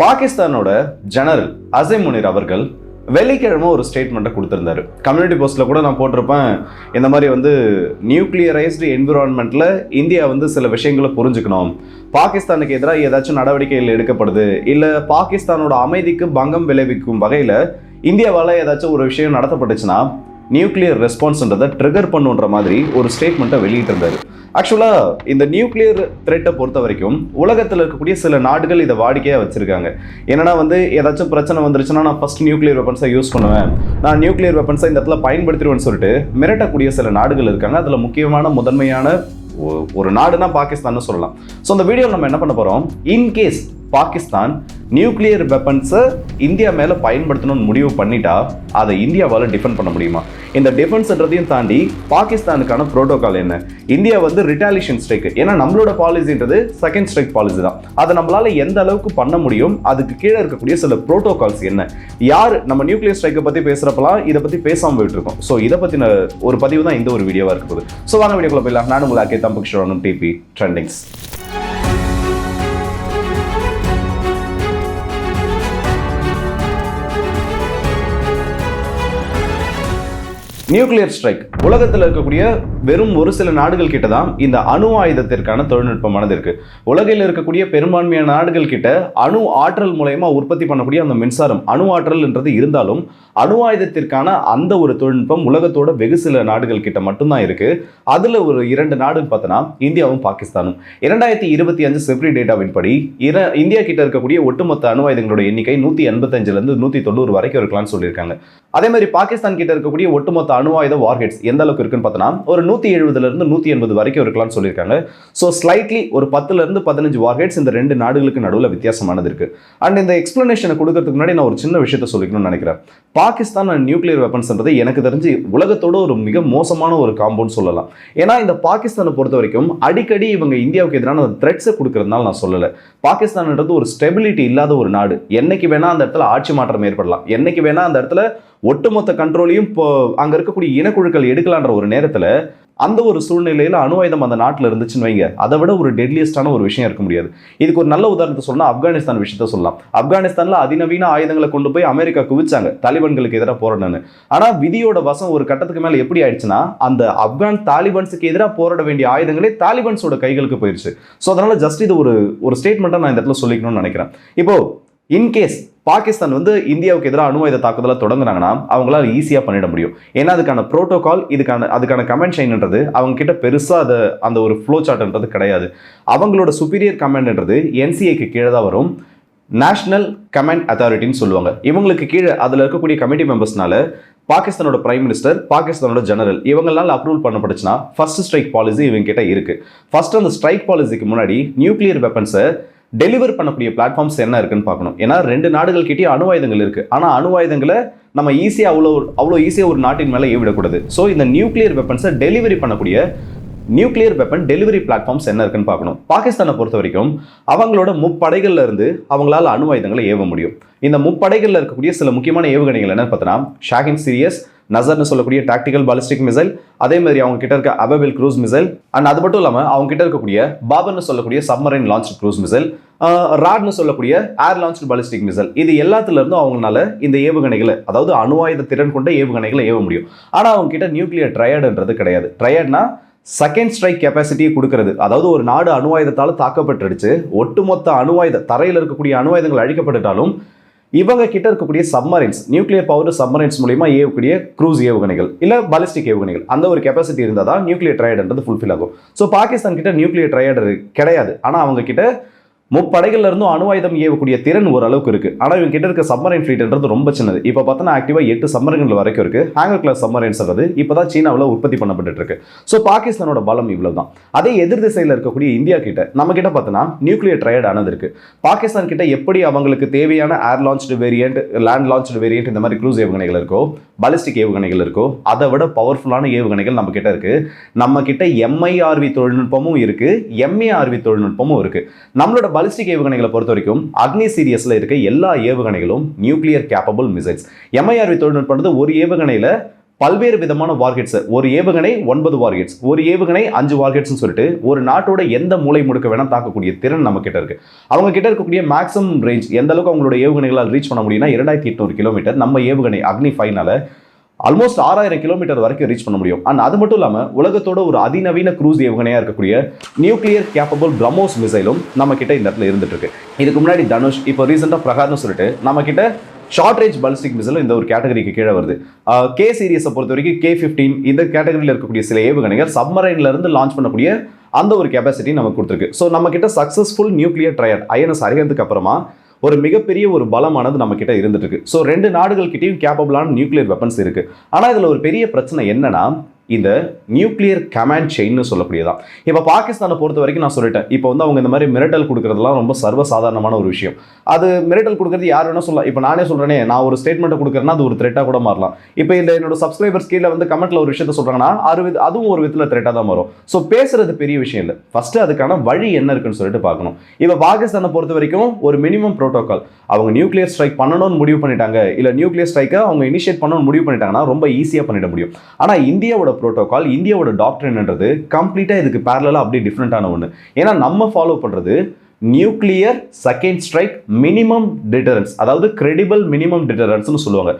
பாகிஸ்தானோட ஜெனரல் அசை முனிர் அவர்கள் வெள்ளிக்கிழமை ஒரு ஸ்டேட்மெண்ட்டை கொடுத்துருந்தாரு. கம்யூனிட்டி போஸ்ட்டில் கூட நான் போட்டிருப்பேன். இந்த மாதிரி வந்து நியூக்ளியரைஸ்டு என்விரான்மெண்ட்டில் இந்தியா வந்து சில விஷயங்களை புரிஞ்சுக்கணும். பாகிஸ்தானுக்கு எதிராக ஏதாச்சும் நடவடிக்கைகள் எடுக்கப்படுது. இல்லை பாகிஸ்தானோட அமைதிக்கு பங்கம் விளைவிக்கும் வகையில் இந்தியாவால் ஏதாச்சும் ஒரு விஷயம் நடத்தப்பட்டுச்சுன்னா நியூக்ளியர் ரெஸ்பான்ஸ்ன்றதை ட்ரிகர் பண்ணுன்ற மாதிரி ஒரு ஸ்டேட்மெண்ட்டை வெளியிட்டிருந்தாரு. ஆக்சுவலாக இந்த நியூக்ளியர் த்ரெட்டை பொறுத்த வரைக்கும் உலகத்தில் இருக்கக்கூடிய சில நாடுகள் இதை வாடிக்கையாக வச்சுருக்காங்க. என்னன்னா வந்து ஏதாச்சும் பிரச்சனை வந்துருச்சுன்னா நான் ஃபஸ்ட் நியூக்ளியர் வெப்பன்ஸை யூஸ் பண்ணுவேன். நான் நியூக்ளியர் வெப்பன்ஸை இந்த இடத்துல பயன்படுத்திடுவேன்னு சொல்லிட்டு மிரட்டக்கூடிய சில நாடுகள் இருக்காங்க. அதில் முக்கியமான முதன்மையான ஒரு நாடுனா பாகிஸ்தான்னு சொல்லலாம். ஸோ அந்த வீடியோவில் நம்ம என்ன பண்ண போகிறோம் இன்கேஸ் பாகிஸ்தான் நியூக்ளியர் வெப்பன்ஸை இந்தியா மேலே பயன்படுத்தணும்னு முடிவு பண்ணிட்டா அதை இந்தியாவால் டிஃபெண்ட் பண்ண முடியுமா? இந்த டிஃபென்ஸ்ன்றதையும் தாண்டி பாகிஸ்தானுக்கான ப்ரோட்டோகால் என்ன? இந்தியா வந்து ரிட்டாலிஷன் ஸ்ட்ரைக் ஏன்னா நம்மளோட பாலிசின்றது செகண்ட் ஸ்ட்ரைக் பாலிசி தான். அதை நம்மளால் எந்த அளவுக்கு பண்ண முடியும்? அதுக்கு கீழே இருக்கக்கூடிய சில ப்ரோட்டோகால்ஸ் என்ன? யார் நம்ம நியூக்ளியர் ஸ்ட்ரைக்கை பற்றி பேசுகிறப்பலாம் இதை பற்றி பேசாமல் போயிட்டு இருக்கோம். ஸோ இதை பற்றின ஒரு பதிவு தான் இந்த ஒரு வீடியோவாக இருக்குது ஸோ வாங்க வீடியோக்குள்ள போயிடலாம். நான் உங்களுக்கு அக்கே സ്വന്തം പക്ഷമാണ് T P trendings nuclear strike உலகத்தில் இருக்கக்கூடிய வெறும் ஒரு சில நாடுகள் கிட்ட தான் இந்த அணு ஆயுதத்திற்கான தொழில்நுட்பமானது இருக்கு உலகில் இருக்கக்கூடிய பெரும்பான்மையான நாடுகள் கிட்ட அணு ஆற்றல் மூலயமா உற்பத்தி பண்ணக்கூடிய அந்த மின்சாரம் அணு ஆற்றல்ன்றது இருந்தாலும் அணு ஆயுதத்திற்கான அந்த ஒரு தொழில்நுட்பம் உலகத்தோட வெகு சில நாடுகள் கிட்ட மட்டும்தான் இருக்கு. அதுல ஒரு இரண்டு நாடுன்னு பார்த்தோன்னா இந்தியாவும் பாகிஸ்தானும். இரண்டாயிரத்தி இருபத்தி அஞ்சு செப்ரி டேட்டாவின் படி இர இந்தியா கிட்ட இருக்கக்கூடிய ஒட்டுமொத்த அணு ஆயுதங்களோட எண்ணிக்கை நூத்தி எண்பத்தஞ்சுல இருந்து நூத்தி தொண்ணூறு வரைக்கும் இருக்கலாம்னு சொல்லியிருக்காங்க. அதே மாதிரி பாகிஸ்தான் கிட்ட இருக்கக்கூடிய ஒட்டுமொத்த அணுவாயுத வார்ஹெட்ஸ் எந்த அளவுக்கு இருக்குன்னு பார்த்தோன்னா ஒரு நூற்றி எழுபதுலேருந்து இருந்து எண்பது வரைக்கும் இருக்கலாம்னு சொல்லியிருக்காங்க. ஸோ ஸ்லைட்லி ஒரு பத்துலேருந்து பதினஞ்சு வார்ஹெட்ஸ் இந்த ரெண்டு நாடுகளுக்கு நடுவில் வித்தியாசமானது இருக்குது அண்ட் இந்த எக்ஸ்ப்ளனேஷனை கொடுக்கறதுக்கு முன்னாடி நான் ஒரு சின்ன விஷயத்த சொல்லிக்கணும்னு நினைக்கிறேன். பாகிஸ்தான் அண்ட் நியூக்ளியர் வெப்பன்ஸ்ன்றது எனக்கு தெரிஞ்சு உலகத்தோட ஒரு மிக மோசமான ஒரு காம்பவுண்ட் சொல்லலாம். ஏன்னா இந்த பாகிஸ்தானை பொறுத்த வரைக்கும் அடிக்கடி இவங்க இந்தியாவுக்கு எதிரான த்ரெட்ஸை கொடுக்கறதுனால நான் சொல்லலை. பாகிஸ்தான்ன்றது ஒரு ஸ்டெபிலிட்டி இல்லாத ஒரு நாடு. என்னைக்கு வேணால் அந்த இடத்துல ஆட்சி மாற்றம் ஏற்படலாம். என்னைக்கு வேணால் அந்த இடத்துல ஒட்டுமொத்த கண்ட்ரோலையும் இப்போ அங்கே இருக்கக்கூடிய இனக்குழுக்கள் எடுக்கலான்ற ஒரு நேரத்தில் அந்த ஒரு சூழ்நிலையில் அணு ஆயுதம் அந்த நாட்டில் இருந்துச்சுன்னு வைங்க. அதை விட ஒரு டெட்லியஸ்டான ஒரு விஷயம் இருக்க முடியாது. இதுக்கு ஒரு நல்ல உதாரணத்தை சொன்னால் ஆப்கானிஸ்தான் விஷயத்த சொல்லலாம். ஆப்கானிஸ்தானில் அதிநவீன ஆயுதங்களை கொண்டு போய் அமெரிக்கா குவிச்சாங்க. தாலிபான்களுக்கு எதிராக போராடணும்னு ஆனால் விதியோட வசம் ஒரு கட்டத்துக்கு மேலே எப்படி ஆயிடுச்சுன்னா அந்த ஆப்கான் தாலிபான்ஸுக்கு எதிராக போராட வேண்டிய ஆயுதங்களே தாலிபான்ஸோட கைகளுக்கு போயிருச்சு. ஸோ அதனால் ஜஸ்ட் இது ஒரு ஒரு ஸ்டேட்மெண்ட்டாக நான் இந்த இடத்துல சொல்லிக்கணும்னு நினைக்கிறேன். இப்போ இன்கேஸ் பாகிஸ்தான் வந்து இந்தியாவுக்கு எதிராக அணு ஆயுத தாக்குதலை தொடங்குனாங்கன்னா அவங்களால ஈஸியாக பண்ணிட முடியும். ஏன்னா அதுக்கான ப்ரோட்டோகால் இதுக்கான அதுக்கான கமெண்ட் செயின்ன்றது அவங்க கிட்ட பெருசாக அதை அந்த ஒரு ஃப்ளோ சார்ட்ன்றது கிடையாது. அவங்களோட சுப்பீரியர் கமெண்ட்ன்றது என்சிஏக்கு கீழே தான் வரும். நேஷனல் கமெண்ட் அத்தாரிட்டின்னு சொல்லுவாங்க. இவங்களுக்கு கீழே அதில் இருக்கக்கூடிய கமிட்டி மெம்பர்ஸ்னால பாகிஸ்தானோட பிரைம் மினிஸ்டர் பாகிஸ்தானோட ஜெனரல் இவங்களால அப்ரூவல் பண்ணப்பட்டுச்சுன்னா ஃபர்ஸ்ட் ஸ்ட்ரைக் பாலிசி இவங்க கிட்ட இருக்கு. ஃபர்ஸ்ட் அந்த ஸ்ட்ரைக் பாலிசிக்கு முன்னாடி நியூக்ளியர் வெப்பன்ஸை டெலிவர் பண்ணக்கூடிய பிளாட்ஃபார்ம்ஸ் என்ன இருக்குன்னு பார்க்கணும். ஏன்னா ரெண்டு நாடுகள் கிட்டேயும் அணு ஆயுதங்கள் இருக்குது ஆனால் அணு ஆயுதங்களை நம்ம ஈஸியாக அவ்வளோ அவ்வளோ ஈஸியாக ஒரு நாட்டின் மேலே ஏவிடக்கூடாது ஸோ இந்த நியூக்ளியர் வெப்பன்ஸை டெலிவரி பண்ணக்கூடிய நியூக்ளியர் வெப்பன் டெலிவரி பிளாட்ஃபார்ம்ஸ் என்ன இருக்குன்னு பார்க்கணும். பாகிஸ்தானை பொறுத்த வரைக்கும் அவங்களோட முப்படைகள்ல இருந்து அவங்களால அணு ஆயுதங்களை ஏவ முடியும். இந்த முப்படைகளில் இருக்கக்கூடிய சில முக்கியமான ஏவுகணைகள் என்னன்னு பார்த்தோன்னா ஷாகின் சீரியஸ் நசர்னு சொல்லக்கூடிய டாக்டிக்கல் பாலிஸ்டிக் மிசைல் அதே மாதிரி அவங்க கிட்ட இருக்க அபபில் க்ரூஸ் மிசைல் அண்ட் அது மட்டும் இல்லாமல் அவங்க கிட்ட இருக்கக்கூடிய பாபர்னு சொல்லக்கூடிய சப்மரைன் லான்ச் க்ரூஸ் மிசைல் ராட்னு சொல்லக்கூடிய ஏர் லான்ச் பாலிஸ்டிக் மிசைல் இது எல்லாத்துலேருந்தும் அவங்களால இந்த ஏவுகணைகளை அதாவது அணு ஆயுத திறன் கொண்ட ஏவுகணைகளை ஏவ முடியும். ஆனால் அவங்க கிட்ட நியூக்ளியர் ட்ரையடுன்றது கிடையாது. ட்ரையட்னா செகண்ட் ஸ்ட்ரைக் கெப்பாசிட்டியை கொடுக்கறது. அதாவது ஒரு நாடு அணுவாயுதத்தால் தாக்கப்பட்டுடுச்சு ஒட்டுமொத்த அணுவாயுத தரையில் இருக்கக்கூடிய அணுவாயுதங்கள் அழிக்கப்பட்டுட்டாலும் இவங்க கிட்ட இருக்கக்கூடிய சப்மரைன்ஸ் நியூக்ளியர் பவர் சப்மரைன்ஸ் மூலியமா ஏவக்கூடிய க்ரூஸ் ஏவுகணைகள் இல்ல பாலிஸ்டிக் ஏவுகணைகள் அந்த ஒரு கெப்பாசிட்டி இருந்தால் தான் நியூக்ளியர் ட்ரையட்ன்றது ஃபுல்ஃபில் ஆகும். ஸோ பாகிஸ்தான் கிட்ட நியூக்ளியர் ட்ரையட் கிடையாது. ஆனால் அவங்க கிட்ட முப்படைகள்ல இருந்தும் அணு ஆயுதம் ஏவக்கூடிய திறன் ஓரளவுக்கு இருக்கு. ஆனால் இவங்க கிட்ட இருக்க சப்மரைன் ஃபிளீட்ன்றது ரொம்ப சின்னது. இப்போ பார்த்தோன்னா ஆக்டிவாக எட்டு சப்மரைன்கள் வரைக்கும் இருக்கு. ஹேங்கர் கிளாஸ் சப்மரைன்ஸ்ன்றது இப்போ தான் சீனாவில் உற்பத்தி பண்ணப்பட்டு இருக்கு. ஸோ பாகிஸ்தானோட பலம் இவ்வளவு தான் அதே எதிர் திசையில் இருக்கக்கூடிய இந்தியா கிட்ட நம்ம கிட்ட பார்த்தோன்னா நியூக்ளியர் ட்ரையட் ஆனது இருக்கு. பாகிஸ்தான் கிட்ட எப்படி அவங்களுக்கு தேவையான air launched variant land launched variant இந்த மாதிரி க்ரூஸ் ஏவுகணைகள் இருக்கோ பாலிஸ்டிக் ஏவுகணைகள் இருக்கோ அதை விட பவர்ஃபுல்லான ஏவுகணைகள் நம்ம கிட்ட இருக்கு. நம்ம கிட்ட எம்ஐஆர்வி தொழில்நுட்பமும் இருக்கு. எம்ஏஆர்வி தொழில்நுட்பமும் இருக்கு. நம்மளோட பாலிஸ்டிக் ஏவுகணைகளை பொறுத்த வரைக்கும் அக்னி சீரியஸில் இருக்க எல்லா ஏவுகணைகளும் நியூக்ளியர் கேப்பபிள் மிசைல்ஸ் எம்ஐஆர்வி தொழில்நுட்பம் ஒரு ஏவுகணையில் பல்வேறு விதமான வார்கெட்ஸ் ஒரு ஏவுகணை ஒன்பது வார்கெட்ஸ் ஒரு ஏவுகணை அஞ்சு வார்கெட்ஸ்னு சொல்லிட்டு ஒரு நாட்டோட எந்த மூலை முடுக்க வேணா தாக்கக்கூடிய திறன் நம்ம கிட்ட இருக்கு. அவங்க கிட்ட இருக்கக்கூடிய மேக்ஸிமம் ரேஞ்ச் எந்த அளவுக்கு அவங்களோட ஏவுகணைகளால் ரீச் பண்ண முடியும்னா இரண்டாயிரத்தி எட்நூறு கிலோமீட்டர் நம்ம ஏவுகணை அக்னி ஃபைனால ஆல்மோஸ்ட் ஆறாயிரம் கிலோமீட்டர் வரைக்கும் ரீச் பண்ண முடியும். அண்ட் அது மட்டும் இல்லாமல் உலகத்தோட ஒரு அதிநவீன க்ரூஸ் ஏவுகணையாக இருக்கக்கூடிய நியூக்ளியர் கேப்பபிள் பிரம்மோஸ் மிசைலும் நம்ம கிட்ட இந்த இடத்துல இருந்துட்டு இருக்கு இதுக்கு முன்னாடி தனுஷ் இப்போ ரீசெண்டாக பிரகார்னு சொல்லிட்டு நம்ம கிட்ட ஷார்ட் ரேஞ்ச் பலிஸ்டிக் மிசைலும் இந்த ஒரு கேட்டகரிக்கு கீழே வருது. கே சீரியஸை பொறுத்த வரைக்கும் கே ஃபிஃப்டீன் இந்த கேட்டகரியில் இருக்கக்கூடிய சில ஏவுகணைகள் சப்மரைன்ல இருந்து லான்ச் பண்ணக்கூடிய அந்த ஒரு கெப்பாசிட்டி நமக்கு கொடுத்துருக்கு. ஸோ நம்ம கிட்ட சக்ஸஸ்ஃபுல் நியூக்ளியர் ட்ரையர் ஐஎன்எஸ் அறிகிறதுக்கு அப்புறமா ஒரு மிகப்பெரிய ஒரு பலமானது நம்ம கிட்ட இருந்துட்டு இருக்கு ஸோ ரெண்டு நாடுகள் கிட்டேயும் கேப்பபிளான நியூக்ளியர் வெப்பன்ஸ் இருக்கு. ஆனால் இதில் ஒரு பெரிய பிரச்சனை என்னன்னா இந்த நியூக்ளியர் கமாண்ட் செயின்னு சொல்லக்கூடியதான் இப்போ பாகிஸ்தானை பொறுத்த வரைக்கும் நான் சொல்லிட்டேன். இப்போ வந்து அவங்க இந்த மாதிரி மிரட்டல் கொடுக்கறதுலாம் ரொம்ப சர்வசாதாரணமான ஒரு விஷயம். அது மிரட்டல் கொடுக்கறது யார் வேணால் சொல்லலாம். இப்போ நானே சொல்கிறேனே நான் ஒரு ஸ்டேட்மெண்ட்டை கொடுக்குறேன்னா அது ஒரு த்ரெட்டாக கூட மாறலாம். இப்போ இந்த என்னோட சப்ஸ்கிரைபர்ஸ் கீழே வந்து கமெண்ட்ல ஒரு விஷயத்த சொல்கிறாங்கன்னா அது அதுவும் ஒரு விதத்தில் த்ரெட்டாக தான் வரும். ஸோ பேசுறது பெரிய விஷயம் இல்லை. ஃபஸ்ட்டு அதுக்கான வழி என்ன இருக்குன்னு சொல்லிட்டு பார்க்கணும். இப்போ பாகிஸ்தானை பொறுத்த வரைக்கும் ஒரு மினிமம் ப்ரோட்டோக்கால் அவங்க நியூக்ளியர் ஸ்ட்ரைக் பண்ணணும்னு முடிவு பண்ணிட்டாங்க. இல்லை நியூக்ளியர் ஸ்ட்ரைக்கை அவங்க இனிஷியேட் பண்ணணும்னு முடிவு பண்ணிட்டாங்கன்னா ரொம்ப ஈஸியாக பண்ணிட முடியும். ஆனால் இந்தியாவோட ப்ரோட்டோகால் இந்தியாவோட டாக்டர்ன்றது கம்ப்ளீட்டாக இதுக்கு பேரலாக அப்படியே டிஃப்ரெண்ட்டான ஒன்று ஏன்னா நம்ம ஃபாலோ பண்ணுறது nuclear second strike minimum deterrence அதாவது கிரெடிபிள் மினிமம் டிட்டரன்ஸ்னு சொல்லுவாங்க.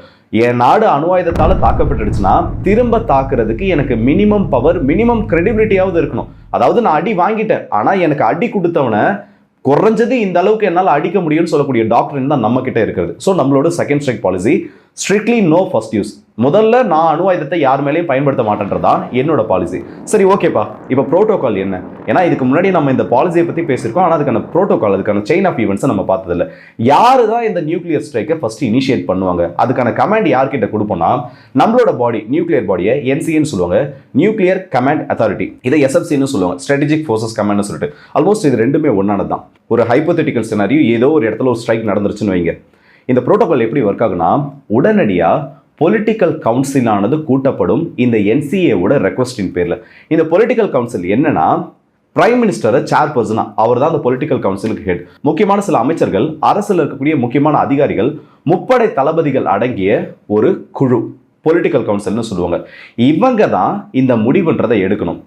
என் நாடு அணுவாயுதத்தால் தாக்கப்பட்டுடுச்சுன்னா திரும்ப தாக்குறதுக்கு எனக்கு மினிமம் பவர் மினிமம் கிரெடிபிலிட்டியாவது இருக்கணும். அதாவது நான் அடி வாங்கிட்டேன் ஆனால் எனக்கு அடி கொடுத்தவனை குறைஞ்சது இந்த அளவுக்கு என்னால் அடிக்க முடியும்னு சொல்லக்கூடிய டாக்டர் தான் நம்ம கிட்ட இருக்கிறது. ஸோ நம்மளோட second strike policy strictly no first use முதல்ல நான் அணு ஆயுதத்தை யார் மேலேயும் பயன்படுத்த மாட்டேன்றதான் என்னோட பாலிசி சரி ஓகேப்பா இப்போ ப்ரோட்டோகால் என்ன? ஏன்னா இதுக்கு முன்னாடி நம்ம இந்த பாலிசியை பற்றி பேசியிருக்கோம். ஆனால் அதுக்கான ப்ரோட்டோகால் அதுக்கான செயின் ஆஃப் ஈவெண்ட்ஸை நம்ம பார்த்ததில்ல. யாரு தான் இந்த நியூக்ளியர் ஸ்ட்ரைக்கை ஃபர்ஸ்ட் இனிஷியேட் பண்ணுவாங்க? அதுக்கான கமாண்ட் யார்கிட்ட கொடுப்போம்னா நம்மளோட பாடி நியூக்ளியர் பாடியை என்சிஏன்னு சொல்லுவாங்க. நியூக்ளியர் கமாண்ட் அத்தாரிட்டி இதை எஸ்எஃப்சின்னு சொல்லுவாங்க. ஸ்ட்ராட்டஜிக் ஃபோர்ஸஸ் கமாண்ட்னு சொல்லிட்டு. ஆல்மோஸ்ட் இது ரெண்டுமே ஒன்றானது தான். ஒரு ஹைப்போதெட்டிக்கல் சினாரியோ ஏதோ ஒரு இடத்துல ஒரு ஸ்ட்ரைக் நடந்துருச்சுன்னு வைங்க. இந்த புரோட்டோகால் எப்படி ஒர்க் ஆகுனா உடனடியாக பொலிட்டிக்கல் கவுன்சிலானது கூட்டப்படும் இந்த என்சிஏவோட ரெக்வஸ்டின் பேரில். இந்த பொலிட்டிக்கல் கவுன்சில் என்னன்னா பிரைம் மினிஸ்டரை சேர்பர்சனா அவர் தான் அந்த பொலிட்டிக்கல் கவுன்சிலுக்கு ஹெட் முக்கியமான சில அமைச்சர்கள் அரசில் இருக்கக்கூடிய முக்கியமான அதிகாரிகள் முப்படை தளபதிகள் அடங்கிய ஒரு குழு பொலிட்டிக்கல் கவுன்சில்னு சொல்லுவாங்க. இவங்க தான் இந்த முடிவுன்றதை எடுக்கணும்.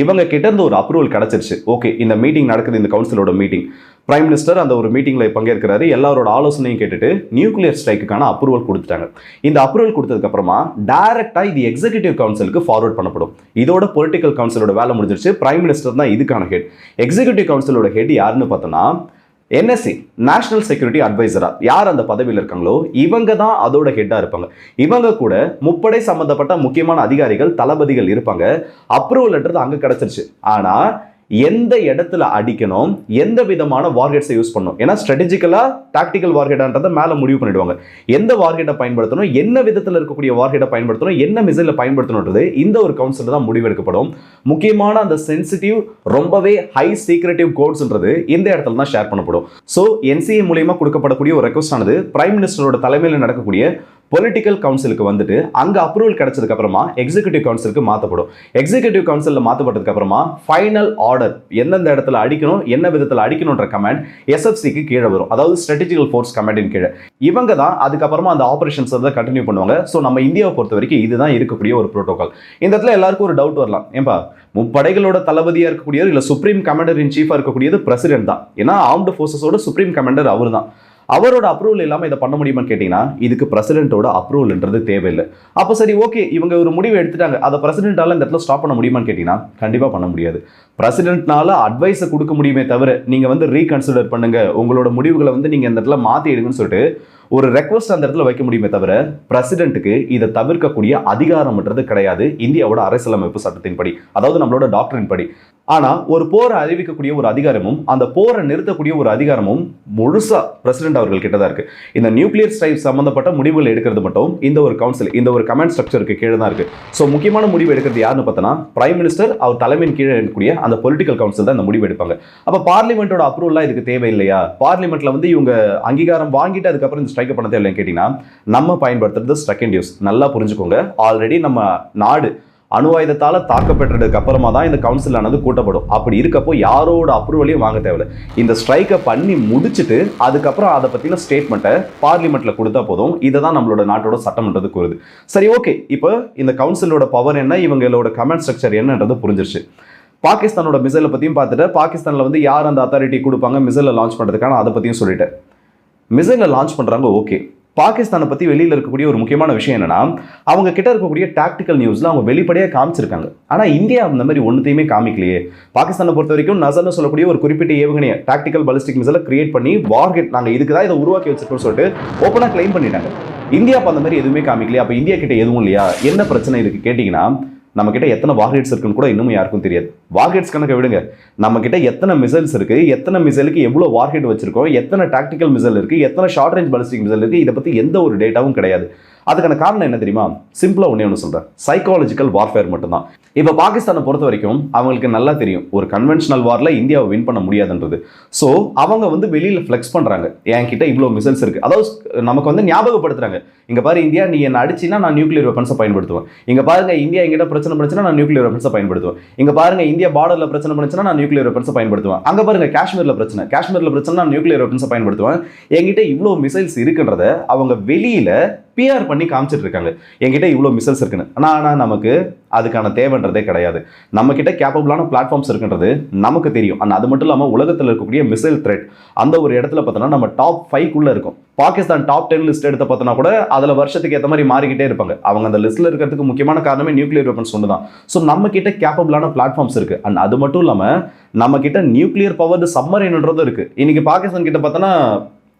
இவங்க கிட்ட இருந்து ஒரு அப்ரூவல் கிடைச்சிருச்சு. ஓகே இந்த மீட்டிங் நடக்குது இந்த கவுன்சிலோட மீட்டிங் பிரைம் மினிஸ்டர் அந்த ஒரு மீட்டிங்கில் பங்கேற்கிறாரு. எல்லாரோட ஆலோசனையும் கேட்டுட்டு நியூக்ளியர் ஸ்ட்ரைக்குக்கான அப்ரூவல் கொடுத்துட்டாங்க. இந்த அப்ரூவல் கொடுத்ததுக்கு அப்புறமா டைரக்டா இது எக்ஸிகியூட்டிவ் கவுன்சிலுக்கு ஃபார்வர்ட் பண்ணப்படும். இதோட பொலிட்டிக்கல் கவுன்சிலோட வேலை முடிஞ்சிருச்சு. பிரைம் மினிஸ்டர் தான் இதுக்கான ஹெட் எக்ஸிகியூட்டிவ் கவுன்சிலோட ஹெட் யாருன்னு பார்த்தோன்னா என்எஸ்சி நேஷனல் செக்யூரிட்டி அட்வைசராக யார் அந்த பதவியில் இருக்காங்களோ இவங்க தான் அதோட ஹெட்டாக இருப்பாங்க. இவங்க கூட முப்படை சம்மந்தப்பட்ட முக்கியமான அதிகாரிகள் தளபதிகள் இருப்பாங்க. அப்ரூவல் லெட்டர் அங்கே கிடச்சிருச்சு. ஆனால் எந்த இடத்துல அடிக்கணும் எந்த விதமான வார்கெட்ஸை யூஸ் பண்ணணும்? ஏன்னா ஸ்ட்ராட்டஜிக்கலாக டாக்டிக்கல் வார்கெட்டான்றதை மேலே முடிவு பண்ணிடுவாங்க. எந்த வார்கெட்டை பயன்படுத்தணும் என்ன விதத்தில் இருக்கக்கூடிய வார்கெட்டை பயன்படுத்தணும் என்ன மிசைலில் பயன்படுத்தணுன்றது இந்த ஒரு கவுன்சில் தான் முடிவெடுக்கப்படும் முக்கியமான அந்த சென்சிட்டிவ் ரொம்பவே ஹை சீக்ரெட்டிவ் கோட்ஸ்ன்றது இந்த இடத்துல தான் ஷேர் பண்ணப்படும். ஸோ என்சிஏ மூலியமாக கொடுக்கப்படக்கூடிய ஒரு ரெக்வஸ்ட் ஆனது பிரைம் மினிஸ்டரோட தலைமையில் நடக்கக்கூடிய பொலிட்டிக்கல் கவுன்சிலுக்கு வந்துட்டு அங்கே அப்ரூவல் கிடைச்சதுக்கு அப்புறமா எக்ஸிகியூட்டிவ் கவுன்சிலுக்கு மாற்றப்படும் எக்ஸிகியூட்டிவ் கவுன்சிலில் மாற்றப்பட்டதுக்கு அப்புறமா ஃபைனல் ஆர்டர் எந்தெந்த இடத்துல அடிக்கணும் என்ன விதத்தில் அடிக்கணுன்ற கமாண்ட் எஸ்எஃப்சிக்கு கீழே வரும். அதாவது ஸ்ட்ராட்டஜிக்கல் ஃபோர்ஸ் கமாண்டின் கீழே. இவங்க தான் அதுக்கப்புறமா அந்த ஆப்ரேஷன்ஸ் வந்து கண்டினியூ பண்ணுவாங்க. ஸோ நம்ம இந்தியாவை பொறுத்த வரைக்கும் இதுதான் இருக்கக்கூடிய ஒரு ப்ரோட்டோகால் இந்த இடத்துல எல்லாருக்கும் ஒரு டவுட் வரலாம். ஏன்பா முப்படைகளோட தளபதியாக இருக்கக்கூடியவர் இல்லை சுப்ரீம் கமாண்டர் இன் சீஃபாக இருக்கக்கூடியது பிரசிடென்ட் தான். ஏன்னா ஆர்ம்டு ஃபோர்ஸஸோட சுப்ரீம் கமாண்டர் அவர் தான் அவரோட அப்ரூவல் இல்லாமல் இதை பண்ண முடியுமான்னு கேட்டிங்கன்னா இதுக்கு பிரசிடென்ட்டோட அப்ரூவல்ன்றது தேவையில்லை. அப்போ சரி ஓகே இவங்க ஒரு முடிவு எடுத்துட்டாங்க. அதை பிரசிடென்ட்டால் இந்த இடத்துல ஸ்டாப் பண்ண முடியுமான்னு கேட்டிங்கன்னா கண்டிப்பாக பண்ண முடியாது. பிரசிடென்ட்னால அட்வைஸை கொடுக்க முடியுமே தவிர நீங்கள் வந்து ரீகன்சிடர் பண்ணுங்கள் உங்களோட முடிவுகளை வந்து நீங்கள் இந்த இடத்துல மாற்றி எடுங்கன்னு சொல்லிட்டு ஒரு ரெக்வஸ்ட் அந்த இடத்துல வைக்க முடியுமே தவிர பிரசிடென்ட்டுக்கு இதை தவிர்க்கக்கூடிய அதிகாரம்ன்றது கிடையாது. இந்தியாவோட அரசியலமைப்பு சட்டத்தின்படி அதாவது நம்மளோட டாக்டரின் படி. ஆனால் ஒரு போரை அறிவிக்கக்கூடிய ஒரு அதிகாரமும் அந்த போரை நிறுத்தக்கூடிய ஒரு அதிகாரமும் முழுசாக பிரசிடென்ட் அவர்கள் கிட்ட தான் இருக்குது இந்த நியூக்ளியர் ஸ்ட்ரைக் சம்மந்தப்பட்ட முடிவுகள் எடுக்கிறது மட்டும் இந்த ஒரு கவுன்சில் இந்த ஒரு கமாண்ட் ஸ்ட்ரக்சருக்கு கீழே தான் இருக்குது ஸோ முக்கியமான முடிவு எடுக்கிறது யாருன்னு பார்த்தோன்னா பிரைம் மினிஸ்டர் அவர் தலைமையின் கீழே இருக்கக்கூடிய அந்த பொலிட்டிக்கல் கவுன்சில் தான் இந்த முடிவு எடுப்பாங்க. அப்போ பார்லிமெண்ட்டோட அப்ரூவல்லாம் இதுக்கு தேவையில்லையா? பார்லிமெண்ட்டில் வந்து இவங்க அங்கீகாரம் வாங்கிட்டு அதுக்கப்புறம் இந்த ஸ்ட்ரைக் பண்ண தேவையில்லைன்னு கேட்டிங்கன்னா நம்ம பயன்படுத்துறது செகண்ட் யூஸ் நல்லா புரிஞ்சுக்கோங்க. ஆல்ரெடி நம்ம நாடு அணு ஆயுதத்தால் தாக்கப்பட்டதுக்கு அப்புறமா தான் இந்த கவுன்சில் ஆனது கூட்டப்படும். அப்படி இருக்கப்போ யாரோட அப்ரூவலையும் வாங்க தேவையில்ல. இந்த ஸ்ட்ரைக்கை பண்ணி முடிச்சுட்டு அதுக்கப்புறம் அதை பற்றின ஸ்டேட்மெண்ட்டை பார்லிமெண்ட்டில் கொடுத்தா போதும். இதை தான் நம்மளோட நாட்டோட சட்டமன்றது கூறுது. சரி ஓகே இப்போ இந்த கவுன்சிலோட பவர் என்ன? இவங்களோட கமெண்ட் ஸ்ட்ரக்சர் என்னன்றது புரிஞ்சிருச்சு. பாகிஸ்தானோட மிசைலை பற்றியும் பார்த்துட்டு பாகிஸ்தானில் வந்து யார் அந்த அத்தாரிட்டி கொடுப்பாங்க? மிசைலை லான்ச் பண்ணுறதுக்கான அதை பற்றியும் சொல்லிட்டேன். மிசைலை லான்ச் பண்ணுறாங்க ஓகே பாகிஸ்தானை பற்றி வெளியில் இருக்கக்கூடிய ஒரு முக்கியமான விஷயம் என்னென்னா அவங்க கிட்ட இருக்கக்கூடிய டாக்டிக்கல் நியூஸில் அவங்க வெளிப்படையாக காமிச்சிருக்காங்க. ஆனால் இந்தியா அந்த மாதிரி ஒன்றுத்தையுமே காமிக்கலையே. பாகிஸ்தானை பொறுத்த வரைக்கும் நசர்னு சொல்லக்கூடிய ஒரு குறிப்பிட்ட ஏவுகணையை டாக்டிக்கல் பலிஸ்டிக் மிசைலை கிரியேட் பண்ணி வார்கெட் நாங்கள் இதுக்கு தான் இதை உருவாக்கி வச்சிருக்கோம்னு சொல்லிட்டு ஓப்பனாக கிளைம் பண்ணிட்டாங்க. இந்தியா அப்போ அந்த மாதிரி எதுவுமே காமிக்கலையே. அப்போ இந்தியா கிட்ட எதுவும் இல்லையா? என்ன பிரச்சனை இருக்குது கேட்டிங்கன்னா நம்ம கிட்ட எத்தனை வார்ஹெட்ஸ் இருக்குன்னு கூட இன்னும் யாருக்கும் தெரியாது. வார்ஹெட்ஸ் கணக்கை விடுங்க. நம்ம கிட்ட எத்தனை மிசைல்ஸ் இருக்கு எத்தனை மிசைலுக்கு எவ்வளோ வார்ஹெட் வச்சிருக்கோம் எத்தனை டாக்டிக்கல் மிசைல் இருக்கு எத்தனை ஷார்ட் ரேஞ்ச் பாலிஸ்டிக் மிசைல் இருக்கு இதை பத்தி எந்த ஒரு டேட்டாவும் கிடையாது. அதுக்கான காரணம் என்ன தெரியுமா? சிம்பிளா ஒண்ணே ஒன்று சொல்றேன். சைக்காலஜிக்கல் வார்ஃபேர் மட்டும்தான். இப்போ பாகிஸ்தானை பொறுத்த வரைக்கும் அவங்களுக்கு நல்லா தெரியும். ஒரு கன்வென்ஷனல் வார்ல இந்தியாவை வின் பண்ண முடியாதுன்றது. ஸோ அவங்க வந்து வெளியில ஃப்ளெக்ஸ் பண்றாங்க. என்கிட்ட இவ்வளோ மிசைல்ஸ் இருக்கு. அதாவது நமக்கு வந்து ஞாபகப்படுத்துறாங்க. இங்க பாரு இந்தியா நீ என்ன அடிச்சுன்னா நான் நியூக்ளியர் வெப்பன்ஸை பயன்படுத்துவேன். இங்க பாருங்க இந்தியா எங்கிட்ட பிரச்சனை பண்ணுச்சுன்னா நான் நியூக்ளியர் வெப்பன்ஸை பயன்படுத்துவேன். இங்க பாருங்க இந்தியா பார்டர்ல பிரச்சனை பண்ணுச்சுன்னா நான் நியூக்ளியர் வெப்பன்ஸை பயன்படுத்துவேன். அங்க பாருங்க காஷ்மீர்ல பிரச்சனை. காஷ்மீர்ல பிரச்சனை நான் நியூக்ளியர் வெப்பன்ஸை பயன்படுத்துவேன். என்கிட்ட இவ்வளோ மிசைல்ஸ் இருக்குன்றத அவங்க வெளியில பிஆர் பண்ணி காமிச்சிட்டு இருக்காங்க என்கிட்ட இவ்வளோ மிசல்ஸ் இருக்குன்னு. ஆனால் ஆனால் நமக்கு அதுக்கான தேவைன்றதே கிடையாது. நம்மக்கிட்ட கேப்பபிளான பிளாட்ஃபார்ம்ஸ் இருக்குன்றது நமக்கு தெரியும். ஆனால் அது மட்டும் இல்லாமல் உலகத்தில் இருக்கக்கூடிய மிசைல் த்ரெட் அந்த ஒரு இடத்துல பார்த்தோன்னா நம்ம டாப் ஃபைவ்க்குள்ளே இருக்கும். பாகிஸ்தான் டாப் டென் லிஸ்ட் எடுத்து பார்த்தோன்னா கூட அதில் வருஷத்துக்கு ஏற்ற மாதிரி மாறிக்கிட்டே இருப்பாங்க. அவங்க அந்த லிஸ்ட்டில் இருக்கிறதுக்கு முக்கியமான காரணமே நியூக்ளியர் வெப்பன்ஸ் ஒன்று தான். ஸோ நம்மக்கிட்ட கேப்பபிளான பிளாட்ஃபார்ம்ஸ் இருக்குது அண்ட் அது மட்டும் இல்லாமல் நம்மக்கிட்ட நியூக்ளியர் பவர்டு சம்மரின்ன்றதும் இருக்குது இன்றைக்கி பாகிஸ்தான் கிட்ட பார்த்தோன்னா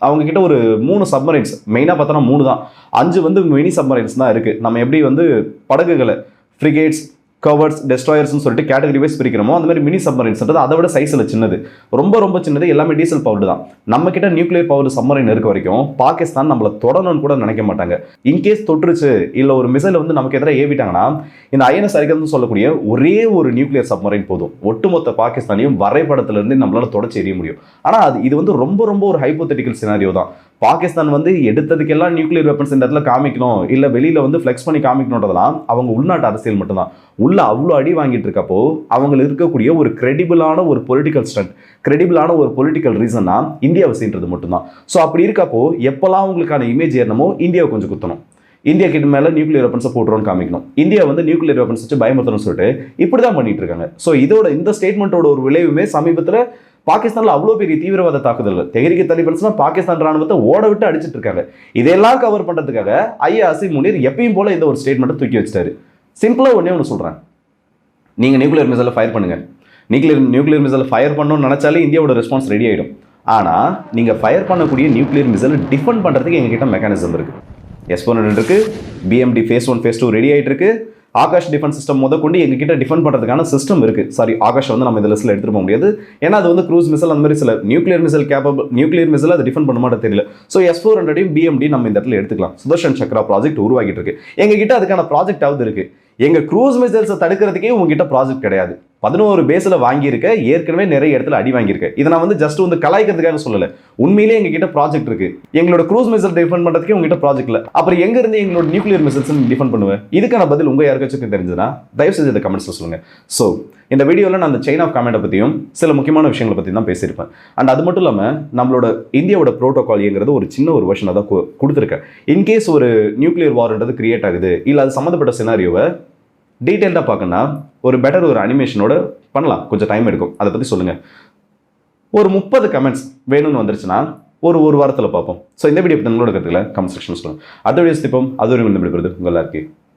அவங்க கிட்ட ஒரு மூணு சப்மரைன்ஸ் மெயினாக பார்த்தோன்னா மூணு தான். அஞ்சு வந்து மினி சப்மரைன்ஸ் தான் இருக்குது நம்ம எப்படி வந்து படகுகளை ஃப்ரிகேட்ஸ் கவர்ஸ் டெஸ்ட்ராயர்ஸ்னு சொல்லிட்டு கேட்டகரி வைஸ் பிரிக்கிறோமோ அந்த மாதிரி மினி சப்மரைன்ஸ்ன்றது அதை விட சைஸில் சின்னது. ரொம்ப ரொம்ப சின்னது எல்லாமே டீசல் பவர்டு தான். நம்ம கிட்ட நியூக்ளியர் பவர் சப்மரைன் இருக்க வரைக்கும் பாகிஸ்தான் நம்மளை தொடணும்னு கூட நினைக்க மாட்டாங்க. இன்கேஸ் தொற்றுச்சு இல்லை ஒரு மிசைல் வந்து நமக்கு எதிராக ஏவிட்டாங்கன்னா இந்த ஐஎன்எஸ் அறிக்கைன்னு சொல்லக்கூடிய ஒரே ஒரு நியூக்ளியர் சப்மரைன் போதும். ஒட்டுமொத்த பாகிஸ்தானையும் வரைபடத்திலிருந்து நம்மளால தொடச்சி எறிய முடியும். ஆனால் அது இது வந்து ரொம்ப ரொம்ப ஒரு ஹைப்போத்தட்டிக்கல் சினாரியோ தான். பாகிஸ்தான் வந்து எடுத்ததுக்கெல்லாம் நியூக்ளியர் வெப்பன்ஸ் இந்த இடத்துல காமிக்கணும். இல்லை வெளியில் வந்து ஃப்ளெக்ஸ் பண்ணி காமிக்கணுன்றதெல்லாம் அவங்க உள்நாட்டு அரசியல் மட்டும்தான். உள்ள அவ்வளோ அடி வாங்கிட்டு இருக்கப்போ அவங்களுக்கு இருக்கக்கூடிய ஒரு கிரெடிபிளான ஒரு பொலிட்டிக்கல் ஸ்ட்ரென்த் கிரெடிபிளான ஒரு பொலிட்டிக்கல் ரீசன்னா இந்தியா அவசியன்றது மட்டும்தான். ஸோ அப்படி இருக்கப்போ எப்போல்லாம் உங்களுக்கான இமேஜ் ஏறணுமோ இந்தியாவை கொஞ்சம் குத்தணும். இந்தியா கிட்ட மேலே நியூக்ளியர் வெப்பன்ஸை போட்டுருவோம்னு காமிக்கணும். இந்தியா வந்து நியூக்ளியர் வெப்பன்ஸ் வச்சு பயமுறுத்தணும்னு சொல்லிட்டு இப்படி தான் பண்ணிட்டு இருக்காங்க. ஸோ இதோட இந்த ஸ்டேட்மெண்ட்டோட ஒரு விளைவுமே சமீபத்தில் பாகிஸ்தானில் அவ்வளோ பெரிய தீவிரவாத தாக்குதல்கள். தெஹரிக்கு தலிபன்ஸ்னா பாகிஸ்தான் ராணுவத்தை ஓட விட்டு அடிச்சிட்டு இருக்காங்க. இதெல்லாம் கவர் பண்ணுறதுக்காக ஐயா அசிம் முனீர் எப்பயும் போல இந்த ஒரு ஸ்டேட்மெண்ட்டை தூக்கி வச்சிட்டாரு. சிம்பிளாக ஒன்றே ஒன்று சொல்கிறேன் நீங்கள் நியூக்ளியர் மிசைலை ஃபயர் பண்ணுங்க. நியூக்ளியர் நியூக்ளியர் மிசைலை ஃபயர் பண்ணணும்னு நினச்சாலே இந்தியாவோட ரெஸ்பான்ஸ் ரெடி ஆயிடும். ஆனால் நீங்கள் ஃபயர் பண்ணக்கூடிய நியூக்ளியர் மிசைலை டிஃபெண்ட் பண்ணுறதுக்கு எங்ககிட்ட மெக்கானிசம் இருக்கு. எஸ்போனட் இருக்குது BMD phase one phase two ready ஆகிட்டு இருக்குது ஆகாஷ் டிஃபென்ஸ் சிஸ்டம் முத கொண்டு எங்ககிட்ட டிஃபெண்ட் பண்ணுறதுக்கான சிஸ்டம் இருக்கு. சாரி ஆகாஷ் வந்து நம்ம இந்த லிஸ்ட்டில் எடுத்துட்டு போக முடியாது. ஏன்னா அது வந்து க்ரூஸ் மிசல் அந்த மாதிரி சில nuclear missile capable nuclear missile அதை டிஃபெண்ட் பண்ண மாட்டே தெரியல. ஸோ எஸ் ஃபோர் ஹண்ட்ரடையும் பிஎம்டி நம்ம இந்த இடத்துல எடுத்துக்கலாம். சுதர்ஷன் சக்ரா ப்ராஜெக்ட் உருவாக்கிட்டு இருக்கு. எங்ககிட்ட அதுக்கான ப்ராஜெக்ட் ஆகுது எங்கள் க்ரூஸ் மிசைல்ஸை தடுக்கிறதுக்கே உங்ககிட்ட ப்ராஜெக்ட் கிடையாது. பதினோரு பேஸில் வாங்கியிருக்க ஏற்கனவே நிறைய இடத்துல அடி வாங்கியிருக்க. இதை நான் வந்து ஜஸ்ட் வந்து கலாய்க்கிறதுக்காக சொல்லலை. உண்மையிலே எங்ககிட்ட ப்ராஜெக்ட் இருக்கு. எங்களோட க்ரூஸ் மிசைல் டிஃபெண்ட் பண்ணுறதுக்கு உங்ககிட்ட ப்ராஜெக்ட் இல்லை. அப்புறம் எங்க இருந்து எங்களோட நியூக்ளியர் மிசைல்ஸ் டிஃபெண்ட் பண்ணுவேன்? இதுக்கான பதில் உங்கள் யாருக்காச்சும் தெரிஞ்சதுன்னா தயவு செஞ்சு இந்த கமெண்ட்ஸில் சொல்லுங்க. ஸோ இந்த வீடியோவில் நான் அந்த செயின் ஆஃப் கமெண்ட்டை பற்றியும் சில முக்கியமான விஷயங்களை பற்றி தான் பேசியிருப்பேன். அண்ட் அது மட்டும் இல்லாமல் நம்மளோட இந்தியாவோட ப்ரோட்டோகால்ங்கிறது ஒரு சின்ன ஒரு வெர்ஷனை தான் கொடுத்துருக்கேன். இன்கேஸ் ஒரு நியூக்ளியர் வார்ன்றது கிரியேட் ஆகுது இல்லை அது சம்மந்தப்பட்ட சினாரியோவை டீட்டெயில்டாக பார்க்கணுன்னா ஒரு பெட்டர் ஒரு அனிமேஷனோட பண்ணலாம். கொஞ்சம் டைம் எடுக்கும். அதை பற்றி சொல்லுங்கள் ஒரு முப்பது கமெண்ட்ஸ் வேணும்னு வந்துருச்சுன்னா ஒரு ஒரு வாரத்தில் பார்ப்போம். ஸோ இந்த வீடியோ பற்றி உங்களோட கருத்துக்களை கமெண்ட் செக்ஷன் சொல்லுங்கள் அடுத்த வீடியோஸ் இப்போ அது ஒரு விடுபடுறது உங்கள் எல்லாருக்கும்